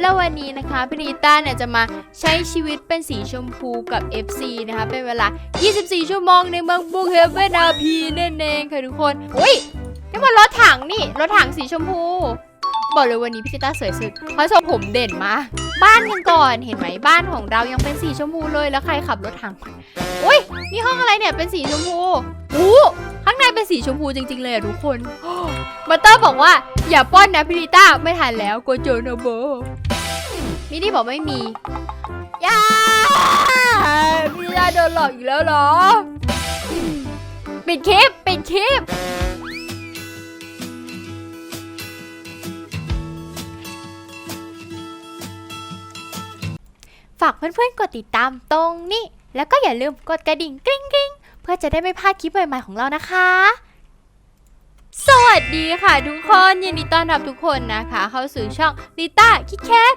แล้ววันนี้นะคะพี่ริต้าเนี่ยจะมาใช้ชีวิตเป็นสีชมพูกับ FC นะคะเป็นเวลา 24 ชั่วโมงในเมืองบุกเฮเวนอาพีนั่นเองค่ะทุกคน อุ้ยนี่มันรถถังนี่ รถถังสีชมพู บอกเลยวันนี้พี่ริต้าสวยสุดเพราะทรงผมเด่นมากบ้านกันก่อนเห็นไหมบ้านของเรายังเป็นสีชมพูเลยแล้วใครขับรถถังอุ้ยนี่ห้องอะไรเนี่ยเป็นสีชมพูอู้ ข้างในเป็นสีชมพูจริง ๆ เลยอะทุกคนบัตเตอร์บอกว่า อย่าป้อนนะพีริต้าไม่ทันแล้วกลัวโจโนโบมินี่บอกไม่มีย่าพี่ริต้าโดนหลอกอีกแล้วเหรอ ปิดคลิป ปิดคลิปฝากเพื่อนๆ กดติดตามตรงนี้ แล้วก็อย่าลืมกดกระดิ่งกริ๊งกริ๊ง เพื่อจะได้ไม่พลาดคลิปใหม่ๆของเรานะคะ สวัสดีค่ะทุกคนยินดีต้อนรับทุกคนนะคะ เข้าสู่ช่องลิต้าคิดแคท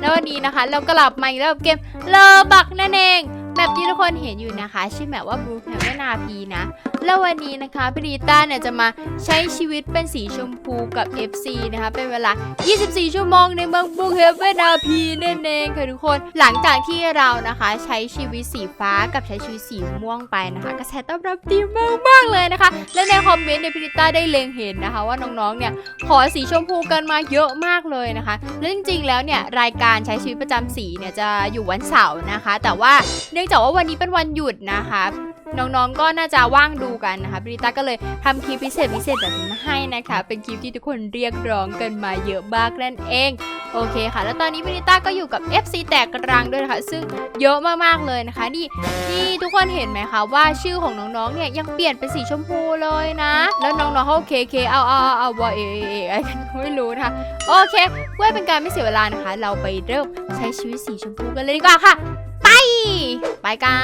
แล้ววันนี้นะคะ เรากลับมาอีกแล้วกับเกมเลอบักนั่นเองแบบที่ทุกคนเห็นอยู่นะคะ ชื่อแบบว่าบลูแคมเมนาพีนะ แล้ววันนี้นะคะพี่ลิต้าเนี่ยจะมาใช้ชีวิตเป็นสีชมพูกับ FC นะคะเป็นเวลา 24 ชั่วโมงในเมืองบุกเฮเวนอาพีนั่นเองค่ะทุกคน หลังจากที่เรานะคะใช้ชีวิตสีฟ้ากับใช้ชีวิตสีม่วงไปนะคะกระแสตอบรับดีมากมากเลยนะคะ และในคอมเมนต์เนี่ยพิริต้าได้เล็งเห็นนะคะ ว่าน้องๆเนี่ยขอสีชมพูกันมาเยอะมากเลยนะคะและจริงๆแล้วเนี่ยรายการใช้ชีวิตประจำสีเนี่ยจะอยู่วันเสาร์นะคะ แต่ว่าเนื่องจากว่าวันนี้เป็นวันหยุดนะคะ น้องๆก็น่าจะว่างดูกันนะคะบริต้าก็เลยทำคลิปพิเศษพิเศษแบบนี้มาให้นะคะ เป็นคลิปที่ทุกคนเรียกร้องกันมาเยอะมากนั่นเองโอเคค่ะ แล้วตอนนี้บริต้าก็อยู่กับ FC แตกกระรังด้วยนะคะ ซึ่งเยอะมากๆเลยนะคะนี่นี่ทุกคนเห็นไหมคะว่าชื่อของน้องๆเนี่ยยังเปลี่ยนเป็นสีชมพูเลยนะ แล้วน้องๆเขาเคเคเอาเอาเอาเอวอเอเอเออะไรกันไม่รู้นะคะโอเคเพื่อเป็นการไม่เสียเวลานะคะ เราไปเริ่มใช้ชีวิตสีชมพูกันเลยดีกว่าค่ะ ไป ไปกั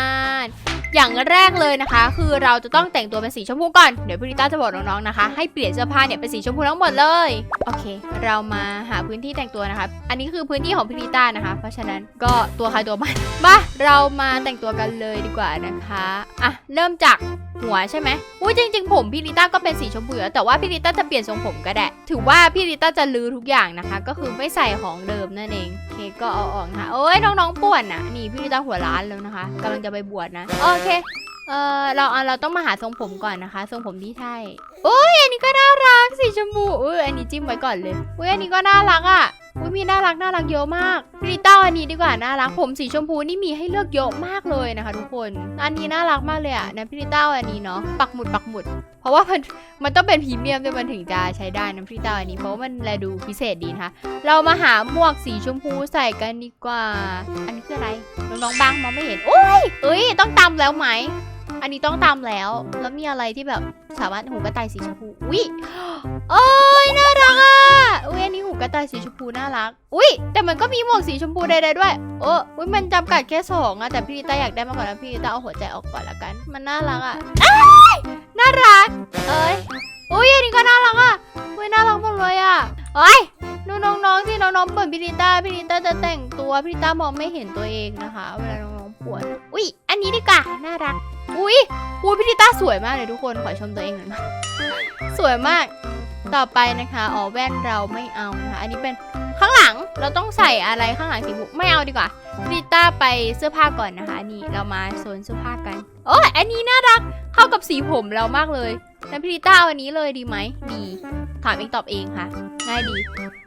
น อย่างแรกเลยนะคะ คือเราจะต้องแต่งตัวเป็นสีชมพูก่อน เดี๋ยวพี่ริต้าจะบอกน้องๆนะคะ ให้เปลี่ยนเสื้อผ้าเนี่ยเป็นสีชมพูทั้งหมดเลย โอเค เรามาหาพื้นที่แต่งตัวนะคะ อันนี้คือพื้นที่ของพี่ริต้านะคะ เพราะฉะนั้นก็ตัวใครตัวมันมาเรามาแต่งตัวกันเลยดีกว่านะคะอะเริ่มจากหัวใช่ไหมอุ้ยจริง ๆ ผมพี่ริต้าก็เป็นสีชมพูอยู่แล้วแต่ว่าพี่ริต้าจะเปลี่ยนทรงผมก็ได้ ถือว่าพี่ริต้าจะลือทุกอย่างนะคะ ก็คือไม่ใส่ของเดิมนั่นเองโอเคก็เอาออกนะคะโอ้ยน้องๆป่วนนะนี่พี่ริต้าหัวร้านแล้วนะคะกำลังจะไปบวชนะ โอเค เออเราเอาเราต้องมาหาทรงผมก่อนนะคะ ทรงผมที่ใช่ โอ้ยอันนี้ก็น่ารักสีชมพูอุ้ยอันนี้จิ้มไว้ก่อนเลยอุ้ยอันนี้ก็น่ารักอะอุ้ยมีน่ารักน่ารักเยอะมากพริต้าอันนี้ดีกว่าน่ารักผมสีชมพูนี่มีให้เลือกเยอะมากเลยนะคะ ทุกคน อันนี้น่ารักมากเลยอะนะพริต้าอันนี้เนาะปักหมุดปักหมุด เพราะว่ามันมันต้องเป็นพรีเมียมด้วยมันถึงจะใช้ได้นะพริต้าอันนี้เพราะว่ามันแลดูพิเศษดีนะคะเรามาหาหมวกสีชมพูใส่กันดีกว่า อันนี้คืออะไรน้องๆบางมองไม่เห็นโอ้ยเอ้ยต้องตำแล้วไหม อันนี้ต้องตามแล้ว แล้วมีอะไรที่แบบสามารถหูกระต่ายสีชมพูอุ้ยโอ้ยน่ารักอะอุ้ยอันนี้หูกระต่ายสีชมพูน่ารัก อุ้ยแต่มันก็มีหมวกสีชมพูใดๆด้วย โอ้อุ้ยมันจำกัดแค่สองอะแต่พี่ลิต้าอยากได้มากกว่านั้นพี่ลิต้าเอาหัวใจออกก่อนละกัน มันน่ารักอะน่ารัก เอ้ยอุ้ยอันนี้ก็น่ารักอะอุ้ยน่ารักหมดเลยอะเอ้ยดูน้องๆที่น้องๆเปิดพี่ลิต้าพี่ลิต้าจะแต่งตัวพี่ลิต้ามองไม่เห็นตัวเองนะคะ เวลาน้องๆปวดอุ้ยอันนี้ดีกว่าน่ารัก อุ้ยอุ้ยพี่ลิต้าสวยมากเลยทุกคนขอชมตัวเองหน่อยนะสวยมาก ต่อไปนะคะอ๋อแว่นเราไม่เอานะคะอันนี้เป็นข้างหลังเราต้องใส่อะไรข้างหลังสีบุไม่เอาดีกว่าพี่ลิต้าไปเสื้อผ้าก่อนนะคะ นี่เรามาโซนเสื้อผ้ากันโอ้ยอันนี้น่ารักเข้ากับสีผมเรามากเลยแล้วพี่ลิต้าเอาอันนี้เลยดีไหมดีถามเองตอบเองค่ะง่ายดี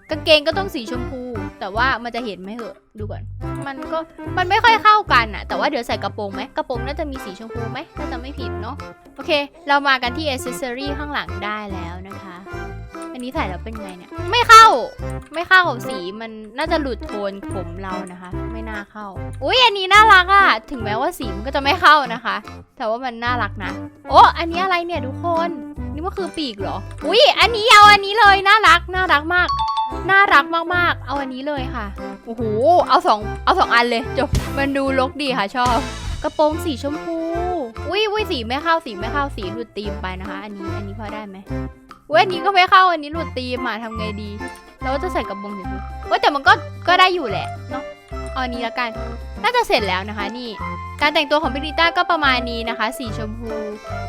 กางเกงก็ต้องสีชมพู แต่ว่ามันจะเห็นไหมเหอะดูก่อน มันก็มันไม่ค่อยเข้ากันอะแต่ว่าเดี๋ยวใส่กระโปรงไหมกระโปรงน่าจะมีสีชมพูไหมถ้าจะไม่ผิดเนาะโอเค เรามากันที่อ c เซอรี่ข้างหลังได้แล้วนะคะ อันนี้ถ่ายแล้วเป็นไงเนี่ย ไม่เข้า ไม่เข้าสีมันน่าจะหลุดโทนผมเรานะคะ ไม่น่าเข้า อุ้ยอันนี้น่ารักอะถึงแม้ว่าสีมันก็จะไม่เข้านะคะ แต่ว่ามันน่ารักนะโอ้อันนี้อะไรเนี่ยทุกคน นี่มันคือปีกเหรอ อุ้ยอันนี้เอาอันนี้เลยน่ารักน่ารักมากน่ารักมากๆ เอาอันนี้เลยค่ะ โอ้โห เอาสองเอาสองอันเลยจบ มันดูลกดีค่ะชอบ กระโปรงสีชมพู อุ้ยอุ้ยสีไม่เข้าสีไม่เข้าสีหลุดธีมไปนะคะ อันนี้อันนี้พอได้ไหม เว้ยอันนี้ก็ไม่เข้าอันนี้หลุดธีมาทำไงดี เราก็จะใส่กระโปรงสีชมพูเว้ยแต่มันก็ก็ได้อยู่แหละเนาะเอาอันนี้ละกัน น่าจะเสร็จแล้วนะคะนี่ การแต่งตัวของพิริต้าก็ประมาณนี้นะคะ สีชมพู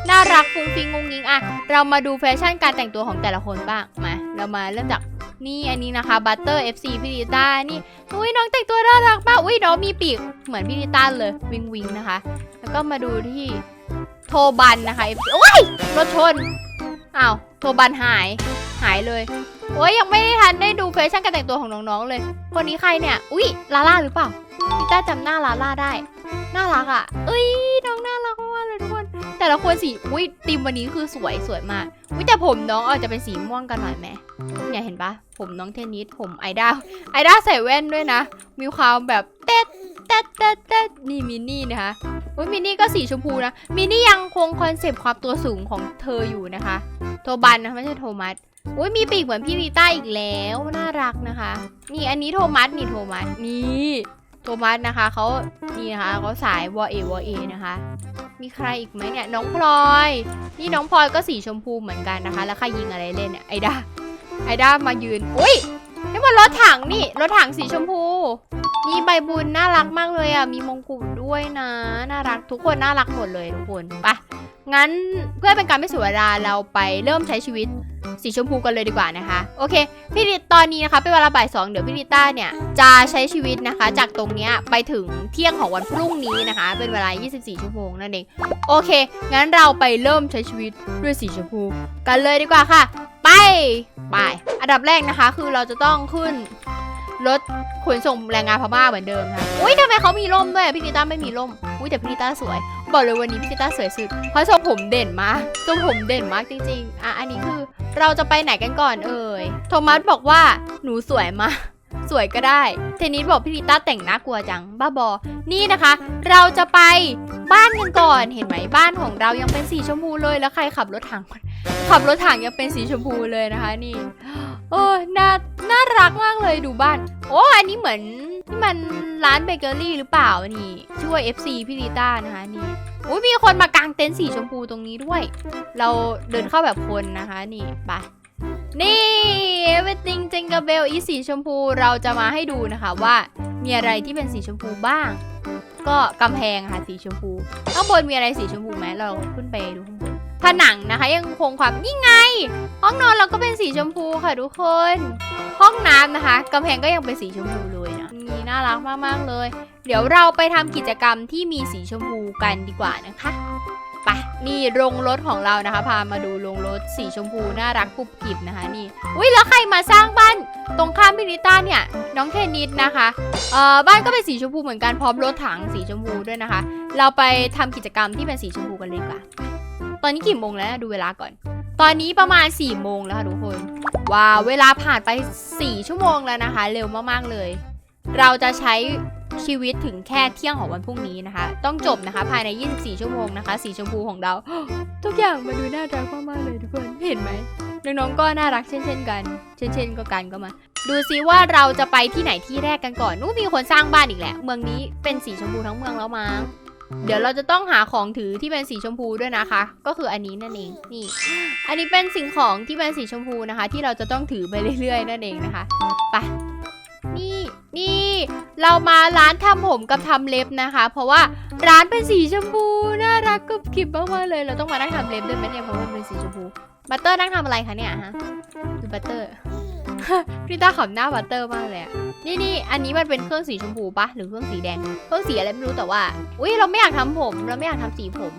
น่ารักฟุ้งฟิงงุ้งงิงอะเรามาดูแฟชั่นการแต่งตัวของแต่ละคนบ้างมา เรามาเริ่มจากนี่อันนี้นะคะบัตเตอร์ FC พี่ลิต้านี่อุ้ยน้องแต่งตัวน่ารักมากอุ้ยน้องมีปีกเหมือนพี่ลิต้าเลยวิงวิงนะคะ แล้วก็มาดูที่โทบันนะคะ FC โอ้ยรถชน อ้าวโทบันหายหายเลย โอ้ยยังไม่ได้ทันได้ดูแฟชั่นการแต่งตัวของน้องๆเลย คนนี้ใครเนี่ย อุ้ยลาล่าหรือเปล่าพี่ต้าจำหน้าลาล่าได้ น่ารักอะ เอ้ยน้องน่ารักมากเลยทุกคน แต่ละคนสีอุ้ยธีมวันนี้คือสวยสวยมากอุ้ยแต่ผมน้องอาจจะเป็นสีม่วงกันหน่อยไหมเนี่ยเห็นปะผมน้องเทนนิสผมไอด้าไอด้าใส่แว่นด้วยนะ มีความแบบเต๊ดเต๊ดเต๊ดเต๊ดนี่มินนี่นะคะ อุ้ยมินนี่ก็สีชมพูนะมินนี่ยังคงคอนเซปต์ความตัวสูงของเธออยู่นะคะ โทบันนะไม่ใช่โทมัสอุ้ยมีปีกเหมือนพี่วีต้าอีกแล้วน่ารักนะคะ นี่อันนี้โทมัสนี่โทมัสนี่โทมัสนะคะเขานี่นะคะเขาสายวอเอวอเอนะคะ มีใครอีกไหมเนี่ยน้องพลอย นี่น้องพลอยก็สีชมพูเหมือนกันนะคะ แล้วใครยิงอะไรเล่นเนี่ยไอด้าไอด้ามายืนอุ้ย นี่มันรถถังนี่ รถถังสีชมพูมีใบบุญน่ารักมากเลยอะ มีมงกุฎด้วยนะ น่ารักทุกคนน่ารักหมดเลยทุกคนไปงั้นเพื่อเป็นการไม่เสียเวลาเราไปเริ่มใช้ชีวิตสีชมพูกันเลยดีกว่านะคะ โอเค พี่ริตอนนี้นะคะเป็นเวลาบ่ายสองเดี๋ยวพี่ริต้าเนี่ยจะใช้ชีวิตนะคะ จากตรงเนี้ยไปถึงเที่ยงของวันพรุ่งนี้นะคะ เป็นเวลา 24 ชั่วโมงนั่นเอง โอเค งั้นเราไปเริ่มใช้ชีวิตด้วยสีชมพูกันเลยดีกว่าค่ะ ไปไป อันดับแรกนะคะ คือเราจะต้องขึ้นรถขนส่งแรงงานพม่าเหมือนเดิมค่ะอุ้ยทำไมเขามีร่มด้วยพี่นิต้าไม่มีร่ม อุ้ยแต่พี่นิต้าสวย บอกเลยวันนี้พี่นิต้าสวยสุด เพราะทรงผมเด่นมากทรงผมเด่นมากจริง ๆ อะ อันนี้คือเราจะไปไหนกันก่อนเอ่ย โทมัสบอกว่าหนูสวยมากสวยก็ได้ เทนนิสบอกพี่นิต้าแต่งน่ากลัวจัง บ้าบอ นี่นะคะ เราจะไปบ้านกันก่อน เห็นไหมบ้านของเรายังเป็นสีชมพูเลย แล้วใครขับรถถัง ขับรถถังยังเป็นสีชมพูเลยนะคะนี่โอ้น่าน่ารักมากเลยดูบ้าน โอ้อันนี้เหมือนที่มันร้านเบเกอรี่หรือเปล่านี่ชื่อว่า FC พี่ลิต้านะคะนี่อุ้ยมีคนมากางเต็นท์สีชมพูตรงนี้ด้วย เราเดินเข้าแบบคนนะคะ นี่ไปนี่ everything jingle bell อีสีชมพูเราจะมาให้ดูนะคะว่ามีอะไรที่เป็นสีชมพูบ้าง ก็กำแพงค่ะสีชมพูข้างบนมีอะไรสีชมพูไหมเราขึ้นไปดูข้างบน ผนังนะคะ ยังคงความนี่ไง ห้องนอนเราก็เป็นสีชมพูค่ะทุกคน ห้องน้ำนะคะกำแพงก็ยังเป็นสีชมพูเลยนะนี่น่ารักมากๆเลย เดี๋ยวเราไปทำกิจกรรมที่มีสีชมพูกันดีกว่านะคะไปนี่โรงรถของเรานะคะ พามาดูโรงรถสีชมพูน่ารักกรุบกริบนะคะนี่อุ้ยแล้วใครมาสร้างบ้านตรงข้ามพินิต้าเนี่ย น้องเทนนิสนะคะเอ่อบ้านก็เป็นสีชมพูเหมือนกันพร้อมรถถังสีชมพูด้วยนะคะ เราไปทำกิจกรรมที่เป็นสีชมพูกันเลยดีกว่า ตอนนี้กี่โมงแล้วดูเวลาก่อน ตอนนี้ประมาณ4ี่โมงแล้วค่ะทุกคนว้าวเวลาผ่านไป 4 ชั่วโมงแล้วนะคะ เร็วมากๆเลย เราจะใช้ชีวิตถึงแค่เที่ยงของวันพรุ่งนี้นะคะ ต้องจบนะคะภายใน 24 ชั่วโมงนะคะ สีชมพูของเรา ทุกอย่างมาดูน่ารักมากๆเลยทุกคนเห็นไหมน้องๆก็น่ารักเช่นเช่นๆกัน เช่นเช่นๆก็กันก็มา ดูซิว่าเราจะไปที่ไหนที่แรกกันก่อนนู้มีคนสร้างบ้านอีกแหละ เมืองนี้เป็นสีชมพูทั้งเมืองแล้วมั้ง เดี๋ยวเราจะต้องหาของถือที่เป็นสีชมพูด้วยนะคะ ก็คืออันนี้นั่นเองนี่ อันนี้เป็นสิ่งของที่เป็นสีชมพูนะคะ ที่เราจะต้องถือไปเรื่อยๆ นั่นเองนะคะไปนี่นี่ เรามาร้านทำผมกับทำเล็บนะคะ เพราะว่าร้านเป็นสีชมพูน่ารักกุบกิบมากๆเลย เราต้องมานั่งทำเล็บด้วยไหมเนี่ยเพราะว่ามันเป็นสีชมพูบัตเตอร์นั่งทำอะไรคะเนี่ยฮะดูบัตเตอร์ พี่ตาขำหน้าบัตเตอร์มากเลยอะนี่นี่อันนี้มันเป็นเครื่องสีชมพูปะหรือเครื่องสีแดง เครื่องสีอะไรไม่รู้แต่ว่าอุ้ยเราไม่อยากทำผม เราไม่อยากทำสีผม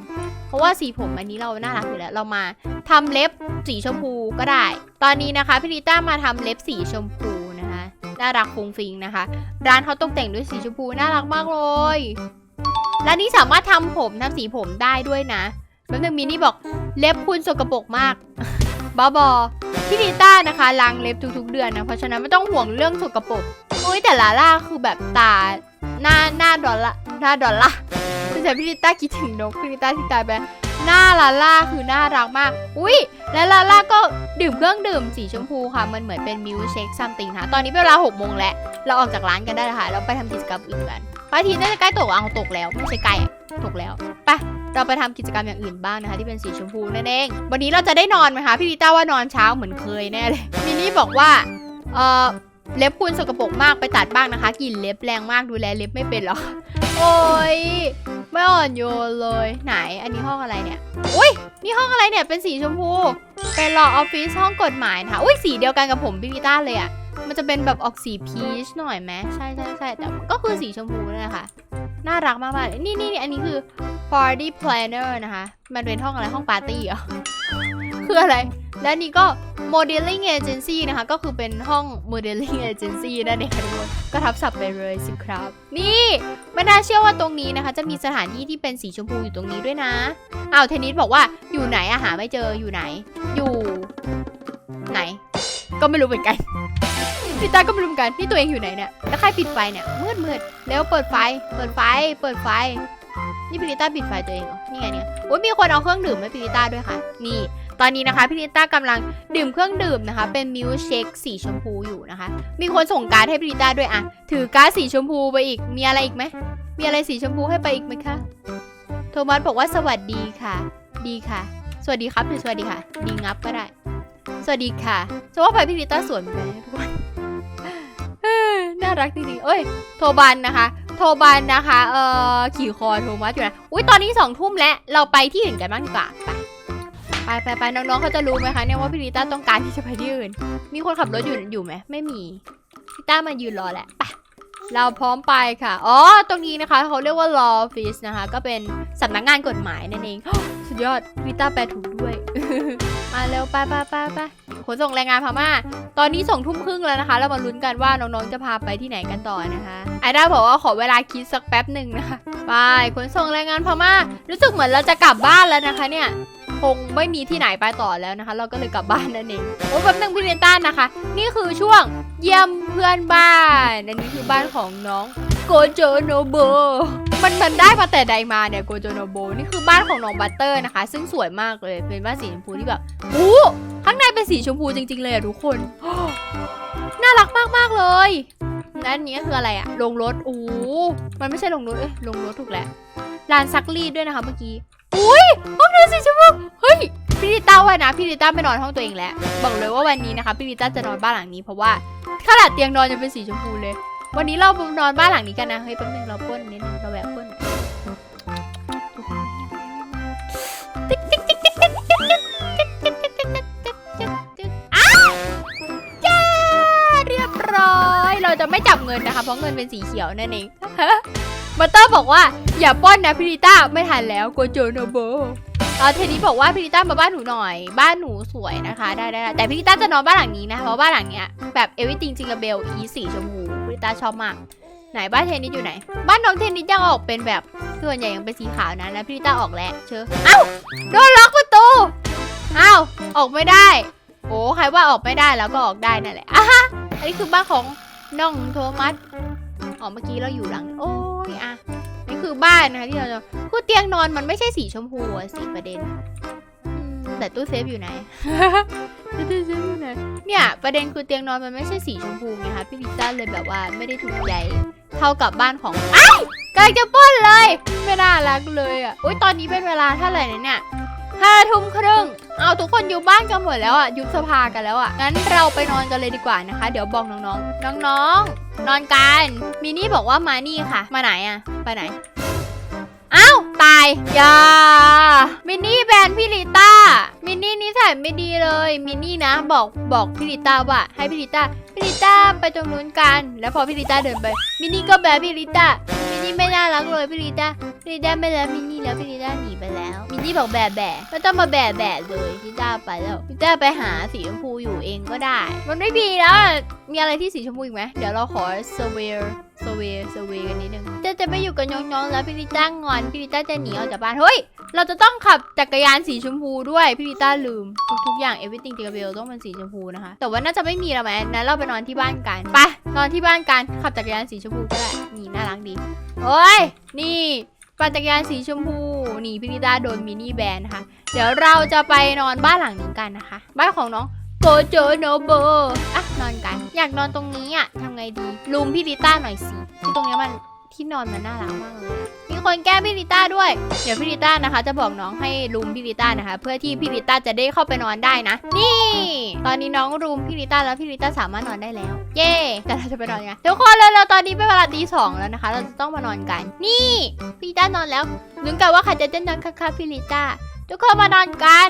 เพราะว่าสีผมอันนี้เราน่ารักอยู่แล้ว เรามาทำเล็บสีชมพูก็ได้ ตอนนี้นะคะพี่ลิต้ามาทำเล็บสีชมพูนะคะน่ารักฟุ้งฟิงนะคะ ร้านเขาตกแต่งด้วยสีชมพูน่ารักมากเลยและนี่สามารถทำผมทำสีผมได้ด้วยนะแป๊บนึงมินี่บอกเล็บคุณสกปรกมากบ้าบอ พี่ลิต้านะคะล้างเล็บทุกๆ เดือนนะ เพราะฉะนั้นไม่ต้องห่วงเรื่องสกปรกอุ้ยแต่ลาล่าคือแบบตาหน้าหน้าดอลละหน้าดอลละแต่พี่ลิต้าคิดถึงนกพี่ลิต้าที่ตายไปหน้าลาล่าคือน่ารักมาก อุ้ยและลาล่าก็ดื่มเครื่องดื่มสีชมพูค่ะ มันเหมือนเป็นมิลเชคซัมติงค่ะ ตอนนี้เวลาหกโมงแล้ว เราออกจากร้านกันได้ค่ะ เราไปทำกิจกรรมอื่นกัน พระอาทิตย์น่าจะใกล้ตกอะเอาตกแล้วไม่ใช่ใกล้ตกแล้วไปเราไปทำกิจกรรมอย่างอื่นบ้างนะคะ ที่เป็นสีชมพูนั่นเอง วันนี้เราจะได้นอนไหมคะพี่ลิต้าว่านอนเช้าเหมือนเคยแน่เลยมินนี่บอกว่าเออเล็บคุณสกปรกมากไปตัดบ้างนะคะกลิ่นเล็บแรงมากดูแลเล็บไม่เป็นหรอกโอ้ยไม่อ่อนโยนเลยไหนอันนี้ห้องอะไรเนี่ยอุ้ยนี่ห้องอะไรเนี่ยเป็นสีชมพูเป็นรอออฟฟิศห้องกฎหมายนะคะอุ้ยสีเดียวกันกับผมพี่พิต้าเลยอะ่ะ มันจะเป็นแบบออกสีพีชหน่อยไหมใช่ใช่ใช่แต่ก็คือสีชมพูนั่แหละค่ะ น่ารักมากๆนี่นี่นี่อันนี้คือ party planner นะคะ มันเป็นห้องอะไรห้องปาร์ตี้เหรอ คืออะไร และนี่ก็ modeling agency นะคะ ก็คือเป็นห้อง modeling agency นั่นเองค่ะทุกคนก็ทับศัพท์ไปเลยสิครับ นี่ไม่น่าเชื่อว่าตรงนี้นะคะ จะมีสถานที่ที่เป็นสีชมพูอยู่ตรงนี้ด้วยนะอ้าวเทนนิสบอกว่าอยู่ไหนอะหาไม่เจออยู่ไหน อยู่ ไหน ก็ไม่รู้เหมือนกัน พี่ตาก็ไม่รู้เหมือนกันนี่ตัวเองอยู่ไหนเนี่ยแล้วใครปิดไฟเนี่ยมืดมืดเร็วเปิดไฟ เปิดไฟ เปิดไฟ นี่พิริต้าปิดไฟตัวเองเหรอนี่ไงเนี่ยโอ้ยมีคนเอาเครื่องดื่มให้พิริต้าด้วยค่ะ นี่ ตอนนี้นะคะพิริต้ากำลังดื่มเครื่องดื่มนะคะ เป็นมิลค์เชคสีชมพูอยู่นะคะ มีคนส่งการ์ดให้พิริต้าด้วยอะถือการ์ดสีชมพูไปอีกมีอะไรอีกไหมมีอะไรสีชมพูให้ไปอีกไหมคะโทมัสบอกว่าสวัสดีค่ะ ดีค่ะ สวัสดีครับหรือสวัสดีค่ะ ดีงับก็ได้ สวัสดีค่ะจะว่าไปพิริต้าสวยไหมทุกคนารักจริงๆ เอ้ย โทบันนะคะ โทบันนะคะ เอ่อ ขี่คอโทมัสอยู่นะ อุ้ยตอนนี้สองทุ่มแล้ว เราไปที่อื่นกันบ้างดีกว่า ไป ไปไปไปน้องๆเขาจะรู้ไหมคะเนี่ยว่าพี่ริต้าต้องการที่จะไปที่อื่น มีคนขับรถอยู่อยู่ไหม ไม่มีพี่ต้ามายืนรอแหละ ไป เราพร้อมไปค่ะ อ๋อ ตรงนี้นะคะเขาเรียกว่า law office นะคะ ก็เป็นสำนักงานกฎหมายนั่นเอง สุดยอดพี่ต้าแปลถูกด้วย มาเร็วไปไปไปไป นส่งแรงงานพม่า ตอนนี้สองทุ่มครึ่งแล้วนะคะ เรามาลุ้นกันว่าน้องๆจะพาไปที่ไหนกันต่อนะคะไอด้าบอกว่าขอเวลาคิดสักแป๊บหนึ่งนะคะไปขนส่งแรงงานพม่า รู้สึกเหมือนเราจะกลับบ้านแล้วนะคะเนี่ยคงไม่มีที่ไหนไปต่อแล้วนะคะ เราก็เลยกลับบ้านนั่นเองโอ้ยแป๊บนึงพี่เรนต้านนะคะ นี่คือช่วงเยี่ยมเพื่อนบ้านอันนี้คือบ้านของน้อง โกโจโนโบ มันมันได้มาแต่ใดมาเนี่ยโกโจโนโบ นี่คือบ้านของน้องบัตเตอร์นะคะ ซึ่งสวยมากเลย เป็นบ้านสีชมพูที่แบบอู้ข้างในเป็นสีชมพูจริง ๆ เลยอะทุกคน น่ารักมากๆเลยและอันนี้คืออะไรอะลงรถโอ้มันไม่ใช่ลงรถ เอ้ย ลงรถถูกแล้วลานซักรีดด้วยนะคะเมื่อกี้ อุ้ยห้องน้ำสีชมพูเฮ้ย พี่ลิต้าว่านะ พี่ลิต้าไม่นอนห้องตัวเองแล้ว บอกเลยว่าวันนี้นะคะ พี่ลิต้าจะนอนบ้านหลังนี้เพราะว่าขนาดเตียงนอนยังเป็นสีชมพูเลย วันนี้เรานอนบ้านหลังนี้กันนะ เฮ้ยแป๊บนึงเราป้นนิดนึงเราแบบป้นเราจะไม่จับเงินนะคะ เพราะเงินเป็นสีเขียวนั่นเองมัตเตอร์บอกว่าอย่าป้อนนะพิริต้าไม่ทันแล้วโกเจโนะโบเอาเทนี้บอกว่าพิริต้ามาบ้านหนูหน่อย บ้านหนูสวยนะคะ ได้ได้แต่พิริต้าจะนอนบ้านหลังนี้นะเพราะบ้านหลังเนี้ยแบบเอวิติงจิงกะเบลอีสีชมพู ต้าชอบมาก ไหนบ้านเทนนิสอยู่ไหน บ้านน้องเทนนิสยังออกเป็นแบบส่วนใหญ่ยังเป็นสีขาวนะแล้วพี่ลิต้าออกแล้วเชอเอ้าโดนล็อกประตูเอ้าออกไม่ได้ โอ้ใครว่าออกไม่ได้แล้วก็ออกได้นั่นแหละอะฮะอันนี้คือบ้านของน้องโทมัสอ๋อเมื่อกี้เราอยู่หลัง โอ้ยอะนี่คือบ้านนะคะที่เราจะคือเตียงนอนมันไม่ใช่สีชมพูสิประเด็น แต่ตู้เซฟอยู่ไหน ตู้เซฟอยู่ไหน เนี่ยประเด็นคือเตียงนอนมันไม่ใช่สีชมพูไงคะพี่ลิซ่าเลยแบบว่าไม่ได้ถูกใจเท่ากับบ้านของไอ้ายกำลังจะปล้นเลย ไม่น่ารักเลยอะอุ้ยตอนนี้เป็นเวลาเท่าไหร่นะเนี่ยห้าทุ่มครึ่ง เอาทุกคนอยู่บ้านกันหมดแล้วอะยุบสภากันแล้วอะ งั้นเราไปนอนกันเลยดีกว่านะคะ เดี๋ยวบอกน้องๆ น้องๆ นอนกัน มินี่บอกว่ามานี่ค่ะ มาไหนอะ ไปไหน อ้าว ตายอย่า นนี่นิสัยไม่ดีเลยมินนี่นะ บอกบอกพี่ลิต้าว่า ให้พี่ลิต้าพี่ลิต้าไปตรงนู้นกัน แล้วพอพี่ลิต้าเดินไปมินนี่ก็แบบพี่ลิต้ามินนี่ไม่น่ารักเลยพี่ลิต้าพี่ลิต้าไม่รักมินนี่แล้วพี่ลิต้าหนี ไปแล้ว มินนี่บอกแบะแบะไม่ต้องมาแบะแบะเลยพี่ต้าไปแล้วพี่ต้าไปหาสีชมพูอยู่เองก็ได้ มันไม่ดีแล้ว มีอะไรที่สีชมพูอีกไหมเดี๋ยวเราขอเซเวร์เซเวร์เซเวร์กันนิดนึงจะจะไม่อยู่กับน้องๆแล้วพี่ลิต้างอนพี่ลิต้าจะหนีออกจากบ้านเฮ้ยเราจะต้องขับจักรยานสีชมพูด้วยพี่ลิต้าลืม ทุกๆอย่าง everything ติกาเบลต้องเป็นสีชมพูนะคะ แต่ว่าน่าจะไม่มีแล้วไหมนั้นเราไปนอนที่บ้านกันไปนอนที่บ้านกันขับจักรยานสีชมพูก็ได้นี่น่ารักดีโอ้ยนี่ ปั่นจักรยานสีชมพูนี่พี่ลิต้าโดนมินิแบนนะคะ เดี๋ยวเราจะไปนอนบ้านหลังนี้กันนะคะ บ้านของน้องโกโจโนโบอะนอนกัน อยากนอนตรงนี้อะทำไงดีลุมพี่ลิต้าหน่อยสิที่ตรงนี้มัน ที่นอนมันน่ารักมากเลยมีคนแก้พี่ลิต้าด้วย เดี๋ยวพี่ลิต้านะคะ จะบอกน้องให้รูมพี่ลิต้านะคะ เพื่อที่พี่ลิต้าจะได้เข้าไปนอนได้นะ นี่ ตอนนี้น้องรูมพี่ลิต้าแล้วพี่ลิต้าสามารถนอนได้แล้ว เย้แต่เราจะไปนอนยังไงทุกคนเร็วๆตอนนี้เป็นเวลาตีสองแล้วนะคะ เราจะต้องมานอนกัน นี่พี่ลิต้านอนแล้วนึกกันว่าใครจะเต้นนอนข้างๆพี่ลิต้าทุกคนมานอนกัน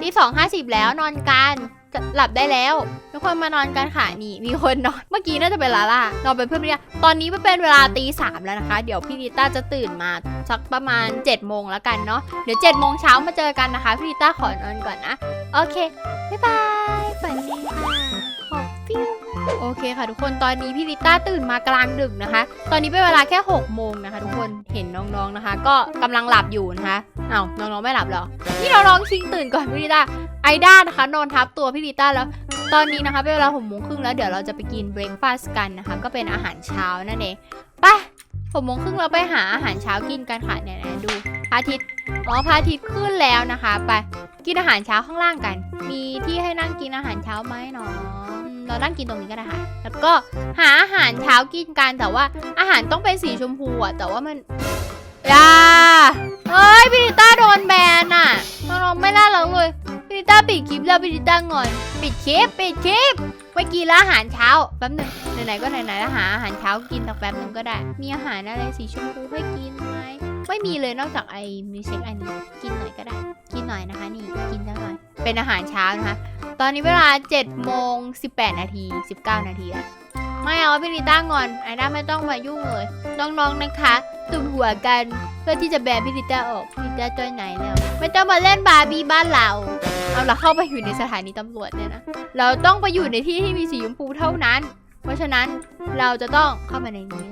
ตีสองห้าสิบแล้วนอนกัน จะหลับได้แล้วทุกคนมานอนกันค่ะนี่ มีคนนอน เมื่อกี้น่าจะเป็นลาล่านอนเป็นเพื่อนพี่ลิต้าตอนนี้มันเป็นเวลาตีสามแล้วนะคะ เดี๋ยวพี่ลิต้าจะตื่นมาสักประมาณ7จ็ดโมงแล้วกันเนาะเดี๋ยว7จ็ดโมงเช้ามาเจอกันนะคะพี่ลิต้าขอนอนก่อนนะโอเคบ๊ายบายฝันดีค่ะขอบฟิวโอเคค่ะทุกคนตอนนี้พี่ลิต้าตื่นมากลางดึกนะคะ ตอนนี้เป็นเวลาแค่6กโมงนะคะ ทุกคนเห็นน้องๆนะคะ ก็กำลังหลับอยู่นะคะเอ้าน้องๆไม่หลับหรอนี่น้องๆชิงตื่นก่อนพี่ลิต้า ไอด้านะคะ นอนทับตัวพี่ลิต้าแล้ว ตอนนี้นะคะเป็นเวลาหกโมงครึ่งแล้วเดี๋ยวเราจะไปกินเบรกฟาสต์กันนะคะ ก็เป็นอาหารเช้านั่นเองไปหกโมงครึ่งเราไปหาอาหารเช้ากินกันค่ะเนี่ยดูพระอาทิตย์อ๋อพระอาทิตย์ขึ้นแล้วนะคะ ไปกินอาหารเช้าข้างล่างกัน มีที่ให้นั่งกินอาหารเช้าไหมเนาะอืมเรานั่งกินตรงนี้ก็ได้ค่ะ แล้วก็หาอาหารเช้ากินกันแต่ว่าอาหารต้องเป็นสีชมพูอะแต่ว่ามันอยา ปิดคลิปแล้วพี่ดิต้างอนปิดคลิปปิดคลิปเมื่อกี้แล้วอาหารเช้าแป๊บหนึ่งไหนๆก็ไหนๆแล้วหาอาหารเช้ากินสักแป๊บหนึ่งก็ได้ มีอาหารอะไรสีชมพูให้กินไหมไม่มีเลยนอกจากไอ้มิลเชคอันนี้กินหน่อยก็ได้ กินหน่อยนะคะนี่กินสักหน่อย เป็นอาหารเช้านะคะ ตอนนี้เวลา7โมงสินาที 19 นาทีแล้ว ไม่เอาพี่ลิต้างอนไอ้ด้าไม่ต้องมายุ่งเลยน้องๆนะคะตุ่มหัวกันเพื่อที่จะแบนพี่ลิต้าออกพี่ลิต้าจอยไหนแล้วไม่ต้องมาเล่นบาร์บี้บ้านเราเอาเราเข้าไปอยู่ในสถานีตำรวจเนี่ยนะเราต้องไปอยู่ในที่ที่มีสีชมพูเท่านั้น เพราะฉะนั้นเราจะต้องเข้ามาในนี้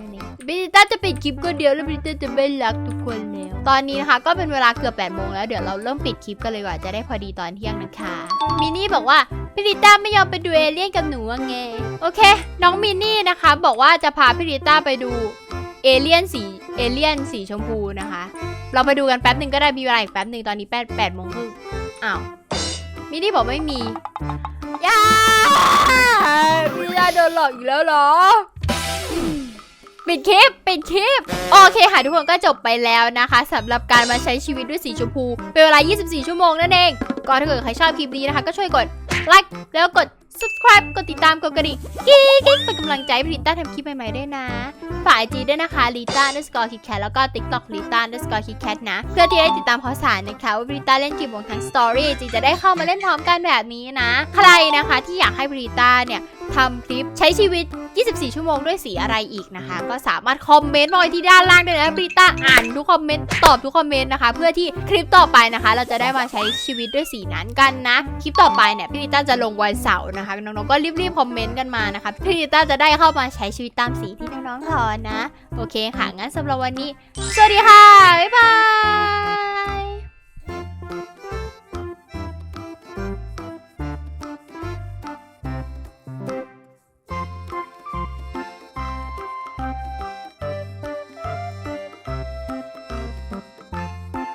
บิลิต้าจะปิดคลิปก็เดียวแล้วบิลิต้าจะไม่รักทุกคนแล้ว ตอนนี้นะคะก็เป็นเวลาเกือบ8ปดโมงแล้วเดี๋ยวเราเริ่มปิดคลิปกันเลยว่าจะได้พอดีตอนเที่ยงนะคะมินี่บอกว่าบิลิต้าไม่ยอมไปดูเอเลี่ยนกับหนูว่าไงโอเค น้องมินี่นะคะ บอกว่าจะพาบิลิต้าไปดูเอเลี่ยนสีเอเลี่ยนสีชมพูนะคะ เราไปดูกันแป๊บหนึ่งก็ได้มีเวลาอีกแป๊บหนึ่งตอนนี้แปดแปดโมงครึ่งอ้าวมินี่บอกไม่มีย่าพี่ยาโดนหลอกอีกแล้วเหรอ ปิดคลิปปิดคลิป โอเคค่ะทุกคนก็จบไปแล้วนะคะสำหรับการมาใช้ชีวิตด้วยสีชมพู เป็นเวลา 24 ชั่วโมงนั่นเอง ก็ถ้าเกิดใครชอบคลิปนี้นะคะ ก็ช่วยกดไลค์แล้วกด subscribe กดติดตามกดกระดิ่งกิ๊กกิ๊กเป็นกำลังใจให้พี่ลิต้าทำคลิปใหม่ๆด้วยนะ ฝากไอจีด้วยนะคะลิต้า underscore k i t kat แล้วก็ tiktok ลิต้า underscore k i t kat นะ เพื่อที่จะได้ติดตามข่าวสารนะคะว่าบริต้าเล่นกี่โมงทั้งสตอรี่จีจะได้เข้ามาเล่นพร้อมกันแบบนี้นะ ใครนะคะที่อยากให้บริต้าเนี่ยทำคลิปใช้ชีวิต 24 ชั่วโมงด้วยสีอะไรอีกนะคะ ก็สามารถคอมเมนต์มาไว้ที่ด้านล่างได้เลยนะบริต้าอ่านทุกคอมเมนต์ตอบทุกคอมเมนต์นะคะ เพื่อที่คลิปต่อไปนะคะ เราจะได้มาใช้ชีวิตด้วยสีนั้นกันนะ คลิปต่อไปเนี่ยพี่ลิต้าจะลงวันเสาร์นะนะคะ น้องๆก็รีบๆคอมเมนต์กันมานะคะพี่ต้าจะได้เข้ามาใช้ชีวิตตามสีที่น้องๆขอนะ โอเคค่ะงั้นสำหรับวันนี้ สวัสดีค่ะ บ๊ายบาย